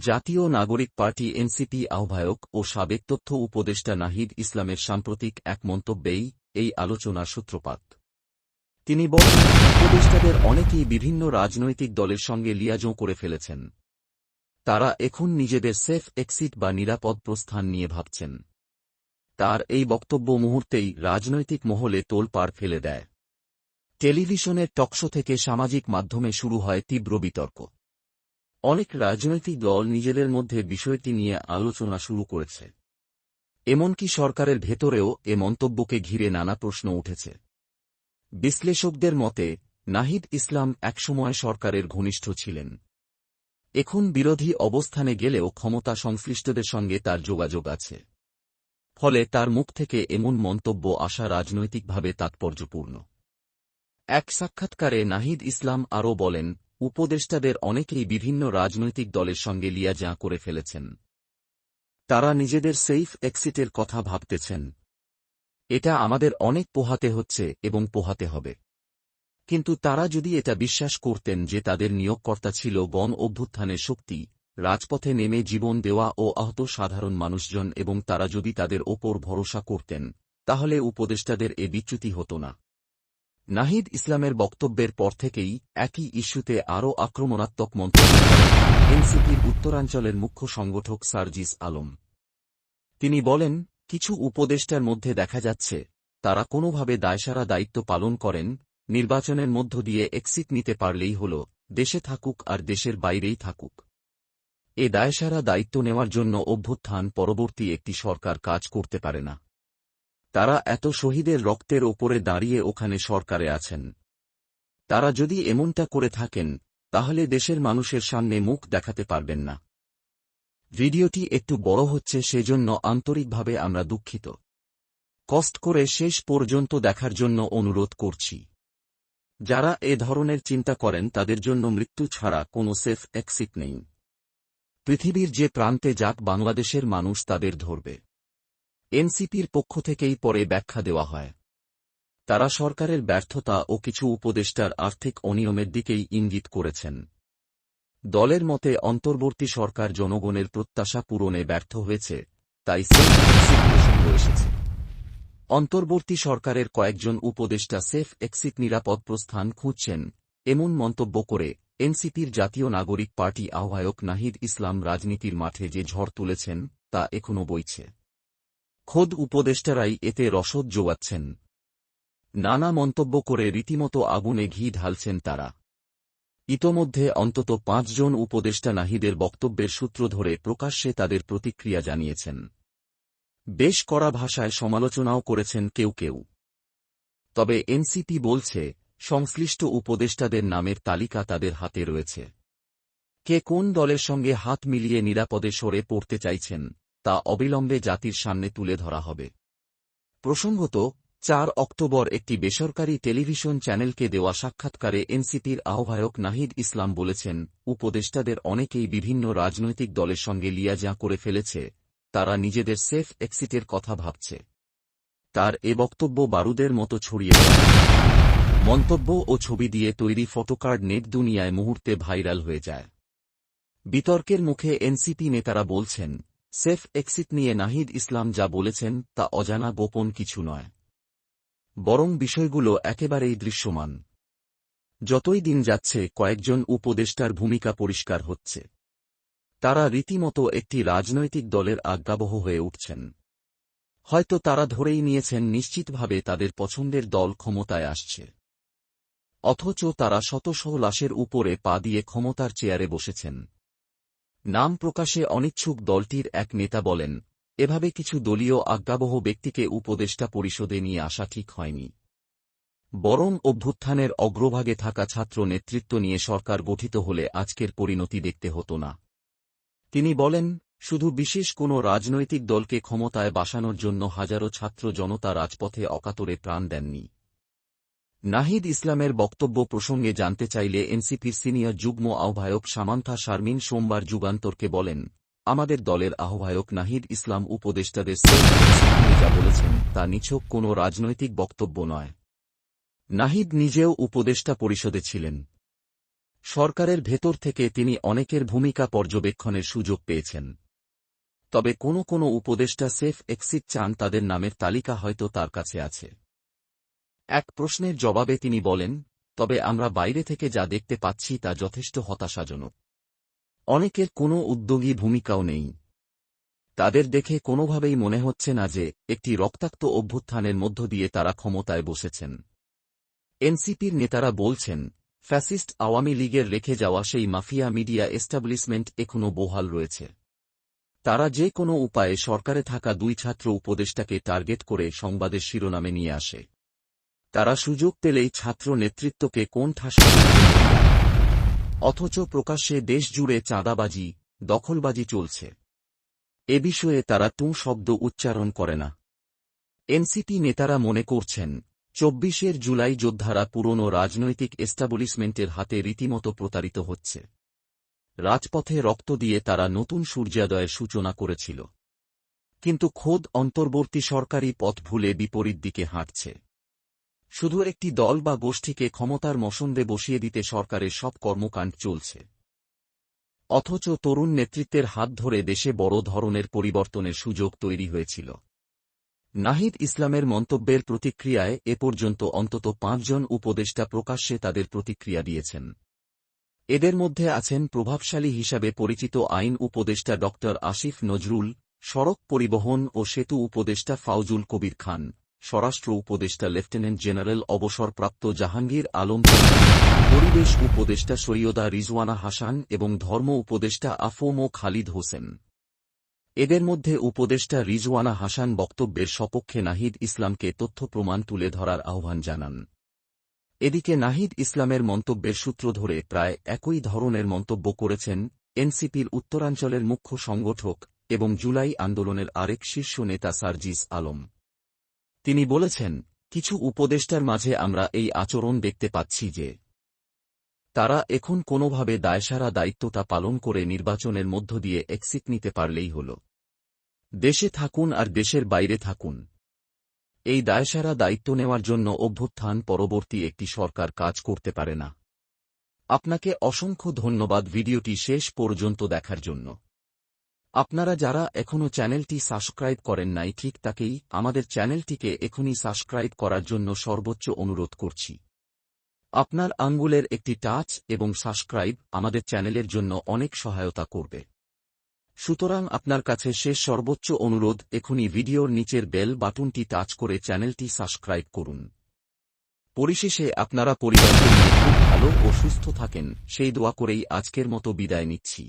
জাতীয় নাগরিক party NCP আহ্বায়ক ও সাবেক তথ্য উপদেষ্টা নাহিদ ইসলামের সাম্প্রতিক এক মন্তব্যেই এই আলোচনার সূত্রপাত। তিনি বলেন, উপদেষ্টাদের অনেকেই বিভিন্ন রাজনৈতিক দলের সঙ্গে লিয়াজোঁ করে ফেলেছেন। তারা এখন নিজেদের সেফ এক্সিট বা নিরাপদ প্রস্থান নিয়ে ভাবছেন। তার এই বক্তব্য মুহূর্তেই রাজনৈতিক মহলে তোলপাড় ফেলে দেয়। টেলিভিশনের টকশো থেকে সামাজিক মাধ্যমে শুরু হয় তীব্র বিতর্ক। অনেক রাজনৈতিক দল নিজেদের মধ্যে বিষয়টি নিয়ে আলোচনা শুরু করেছে। এমনকি সরকারের ভেতরেও এ মন্তব্যকে ঘিরে নানা প্রশ্ন উঠেছে। বিশ্লেষকদের মতে, নাহিদ ইসলাম একসময় সরকারের ঘনিষ্ঠ ছিলেন। এখন বিরোধী অবস্থানে গেলেও ক্ষমতা সংশ্লিষ্টদের সঙ্গে তার যোগাযোগ আছে। ফলে তার মুখ থেকে এমন মন্তব্য আসা রাজনৈতিকভাবে তাৎপর্যপূর্ণ। এক সাক্ষাৎকারে নাহিদ ইসলাম আরও বলেন উপদেষ্টাদের অনেকেই বিভিন্ন রাজনৈতিক দলের সঙ্গে লিয়া লিয়াজা করে ফেলেছেন। তারা নিজেদের সেইফ এক্সিটের কথা ভাবতেছেন। এটা আমাদের অনেক পোহাতে হচ্ছে এবং পোহাতে হবে। কিন্তু তারা যদি এটা বিশ্বাস করতেন যে তাদের নিয়োগকর্তা ছিল গণ অভ্যুত্থানের শক্তি, রাজপথে নেমে জীবন দেওয়া ও আহত সাধারণ মানুষজন এবং তারা যদি তাদের ওপর ভরসা করতেন, তাহলে উপদেষ্টাদের এ বিচ্যুতি হতো না। নাহিদ ইসলামের বক্তব্যের পর থেকেই একই ইস্যুতে আরও আক্রমণাত্মক মন্তব্য এনসিপির উত্তরাঞ্চলের মুখ্য সংগঠক সার্জিস আলম। তিনি বলেন, কিছু উপদেষ্টার মধ্যে দেখা যাচ্ছে, তারা কোনোভাবে দায়সারা দায়িত্ব পালন করেন, নির্বাচনের মধ্য দিয়ে এক্সিট নিতে পারলেই হল, দেশে থাকুক আর দেশের বাইরেই থাকুক। এ দায়সারা দায়িত্ব নেওয়ার জন্য অভ্যুত্থান পরবর্তী একটি সরকার কাজ করতে পারে না। তারা এত শহীদের রক্তের ওপরে দাঁড়িয়ে ওখানে সরকারে আছেন। তারা যদি এমনটা করে থাকেন, তাহলে দেশের মানুষের সামনে মুখ দেখাতে পারবেন না। ভিডিওটি একটু বড় হচ্ছে সেজন্য আন্তরিকভাবে আমরা দুঃখিত। কষ্ট করে শেষ পর্যন্ত দেখার জন্য অনুরোধ করছি। যারা এ ধরনের চিন্তা করেন, তাদের জন্য মৃত্যু ছাড়া কোনো সেফ এক্সিট নেই। পৃথিবীর যে প্রান্তে যাক, বাংলাদেশের মানুষ তাদের ধরবে। এনসিপির পক্ষ থেকেই পরে ব্যাখ্যা দেওয়া হয়। তারা সরকারের ব্যর্থতা ও কিছু উপদেষ্টার আর্থিক অনিয়মের দিকেই ইঙ্গিত করেছেন। দলের মতে, অন্তর্বর্তী সরকার জনগণের প্রত্যাশা পূরণে ব্যর্থ হয়েছে, তাই এসেছে। অন্তর্বর্তী সরকারের কয়েকজন উপদেষ্টা সেফ এক্সিট নিরাপদ প্রস্থান খুঁজছেন, এমন মন্তব্য করে এনসিপির জাতীয় নাগরিক পার্টি আহ্বায়ক নাহিদ ইসলাম রাজনীতির মাঠে যে ঝড় তুলেছেন, তা এখনও বইছে। খোদ উপদেষ্টারাই এতে রসদ জোগাচ্ছেন। নানা মন্তব্য করে রীতিমতো আগুনে ঘি ঢালছেন তারা। ইতোমধ্যে অন্তত পাঁচজন উপদেষ্টা নাহিদের বক্তব্যের সূত্র ধরে প্রকাশ্যে তাদের প্রতিক্রিয়া জানিয়েছেন। বেশ কড়া ভাষায় সমালোচনাও করেছেন কেউ কেউ। তবে এনসিপি বলছে, সংশ্লিষ্ট উপদেষ্টাদের নামের তালিকা তাদের হাতে রয়েছে। কে কোন দলের সঙ্গে হাত মিলিয়ে নিরাপদে সরে পড়তে চাইছেন? তা অবিলম্বে জাতির সামনে তুলে ধরা হবে। প্রসঙ্গত, চার অক্টোবর একটি বেসরকারি টেলিভিশন চ্যানেলকে দেওয়া সাক্ষাৎকারে এনসিপির আহ্বায়ক নাহিদ ইসলাম বলেছেন, উপদেষ্টাদের অনেকেই বিভিন্ন রাজনৈতিক দলের সঙ্গে লিয়াজা করে ফেলেছে, তারা নিজেদের সেফ এক্সিটের কথা ভাবছে। তার এ বক্তব্য বারুদের মতো ছড়িয়ে মন্তব্য ও ছবি দিয়ে তৈরি ফটোকার্ড নেট দুনিয়ায় মুহূর্তে ভাইরাল হয়ে যায়। বিতর্কের মুখে এনসিপি নেতারা বলছেন সেফ এক্সিট নিয়ে নাহিদ ইসলাম যা বলেছেন তা অজানা গোপন কিছু নয়। বরং বিষয়গুলো একেবারেই দৃশ্যমান। যতই দিন যাচ্ছে, কয়েকজন উপদেষ্টার ভূমিকা পরিষ্কার হচ্ছে। তারা রীতিমতো একটি রাজনৈতিক দলের আজ্ঞাবহ হয়ে উঠছেন। হয়তো তারা ধরেই নিয়েছেন নিশ্চিতভাবে তাদের পছন্দের দল ক্ষমতায় আসছে। অথচ তারা শত লাশের উপরে পা দিয়ে ক্ষমতার চেয়ারে বসেছেন। নাম প্রকাশে অনিচ্ছুক দলটির এক নেতা বলেন, এভাবে কিছু দলীয় আজ্ঞাবহ ব্যক্তিকে উপদেষ্টা পরিষদে নিয়ে আসা ঠিক হয়নি। বরং অভ্যুত্থানের অগ্রভাগে থাকা ছাত্র নেতৃত্ব নিয়ে সরকার গঠিত হলে আজকের পরিণতি দেখতে হতো না। তিনি বলেন, শুধু বিশেষ কোনো রাজনৈতিক দলকে ক্ষমতায় বাসানোর জন্য হাজারো ছাত্র জনতা রাজপথে অকাতরে প্রাণ দেননি। নাহিদ ইসলামের বক্তব্য প্রসঙ্গে জানতে চাইলে এনসিপির সিনিয়র যুগ্ম আহ্বায়ক সামান্থা শারমিন সোমবার যুগান্তরকে বলেন, আমাদের দলের আহ্বায়ক নাহিদ ইসলাম উপদেষ্টাদের যা বলেছেন তা নিছক কোনো রাজনৈতিক বক্তব্য নয়। নাহিদ নিজেও উপদেষ্টা পরিষদে ছিলেন। সরকারের ভেতর থেকে তিনি অনেকের ভূমিকা পর্যবেক্ষণের সুযোগ পেয়েছেন। তবে কোনো কোনো উপদেষ্টা সেফ এক্সিট চান তাদের নামের তালিকা হয়তো তার কাছে আছে। এক প্রশ্নের জবাবে তিনি বলেন, তবে আমরা বাইরে থেকে যা দেখতে পাচ্ছি তা যথেষ্ট হতাশাজনক। অনেকের কোনো উদ্যোগী ভূমিকাও নেই। তাদের দেখে কোনোভাবেই মনে হচ্ছে না যে একটি রক্তাক্ত অভ্যুত্থানের মধ্য দিয়ে তারা ক্ষমতায় বসেছেন। এনসিপির নেতারা বলছেন, ফ্যাসিস্ট আওয়ামী লীগের রেখে যাওয়া সেই মাফিয়া মিডিয়া এস্টাবলিশমেন্ট এখনও বহাল রয়েছে। তারা যে কোনো উপায়ে সরকারে থাকা দুই ছাত্র উপদেষ্টাকে টার্গেট করে সংবাদের শিরোনামে নিয়ে আসে। তারা সুযোগ পেলেই ছাত্র নেতৃত্বকে কোন ঠাসা অথচ প্রকাশ্যে দেশজুড়ে চাঁদাবাজি, দখলবাজি চলছে। এ বিষয়ে তারা তুঁ শব্দ উচ্চারণ করে না। এনসিপি নেতারা মনে করছেন, চব্বিশের জুলাই যোদ্ধারা পুরনো রাজনৈতিক এস্টাবলিশমেন্টের হাতে রীতিমতো প্রতারিত হচ্ছে। রাজপথে রক্ত দিয়ে তারা নতুন সূর্যোদয়ের সূচনা করেছিল। কিন্তু খোদ অন্তর্বর্তী সরকারি পথ ভুলে বিপরীত দিকে হাঁটছে। শুধু একটি দল বা গোষ্ঠীকে ক্ষমতার মসন্দে বসিয়ে দিতে সরকারের সব কর্মকাণ্ড চলছে। অথচ তরুণ নেতৃত্বের হাত ধরে দেশে বড় ধরনের পরিবর্তনের সুযোগ তৈরি হয়েছিল। নাহিদ ইসলামের মন্তব্যের প্রতিক্রিয়ায় এ পর্যন্ত অন্তত পাঁচজন উপদেষ্টা প্রকাশ্যে তাদের প্রতিক্রিয়া দিয়েছেন। এদের মধ্যে আছেন প্রভাবশালী হিসাবে পরিচিত আইন উপদেষ্টা ড আসিফ নজরুল, সড়ক পরিবহন ও সেতু উপদেষ্টা ফাউজুল কবির খান। স্বরাষ্ট্র উপদেষ্টা লেফটেন্যান্ট জেনারেল অবসরপ্রাপ্ত জাহাঙ্গীর আলম পরিবেশ উপদেষ্টা সৈয়দা রিজওয়ানা হাসান এবং ধর্ম উপদেষ্টা আফম খালিদ হোসেন। এদের মধ্যে উপদেষ্টা রিজওয়ানা হাসান বক্তব্যের সপক্ষে নাহিদ ইসলামকে তথ্য প্রমাণ তুলে ধরার আহ্বান জানান। এদিকে নাহিদ ইসলামের মন্তব্যের সূত্র ধরে প্রায় একই ধরনের মন্তব্য করেছেন এনসিপির উত্তরাঞ্চলের মুখ্য সংগঠক এবং জুলাই আন্দোলনের আরেক শীর্ষ নেতা সার্জিস আলম। তিনি বলেছেন, কিছু উপদেষ্টার মাঝে আমরা এই আচরণ দেখতে পাচ্ছি যে, তারা এখন কোনোভাবে দায়সারা দায়িত্বটা পালন করে নির্বাচনের মধ্য দিয়ে এক্সিট নিতে পারলেই হল। দেশে থাকুন আর দেশের বাইরে থাকুন। এই দায়সারা দায়িত্ব নেওয়ার জন্য অভ্যুত্থান পরবর্তী একটি সরকার কাজ করতে পারে না। আপনাকে অসংখ্য ধন্যবাদ ভিডিওটি শেষ পর্যন্ত দেখার জন্য। আপনারা যারা এখনও চ্যানেলটি সাবস্ক্রাইব করেন নাই, ঠিক তাকেই আমাদের চ্যানেলটিকে এখনই সাবস্ক্রাইব করার জন্য সর্বোচ্চ অনুরোধ করছি। আপনার আঙ্গুলের একটি টাচ এবং সাবস্ক্রাইব আমাদের চ্যানেলের জন্য অনেক সহায়তা করবে। সুতরাং আপনার কাছে শেষ সর্বোচ্চ অনুরোধ, এখনই ভিডিওর নিচের বেল বাটনটি টাচ করে চ্যানেলটি সাবস্ক্রাইব করুন। পরিশেষে আপনারা পরিবারকে ভালো ও সুস্থ থাকেন, সেই দোয়া করেই আজকের মতো বিদায় নিচ্ছি।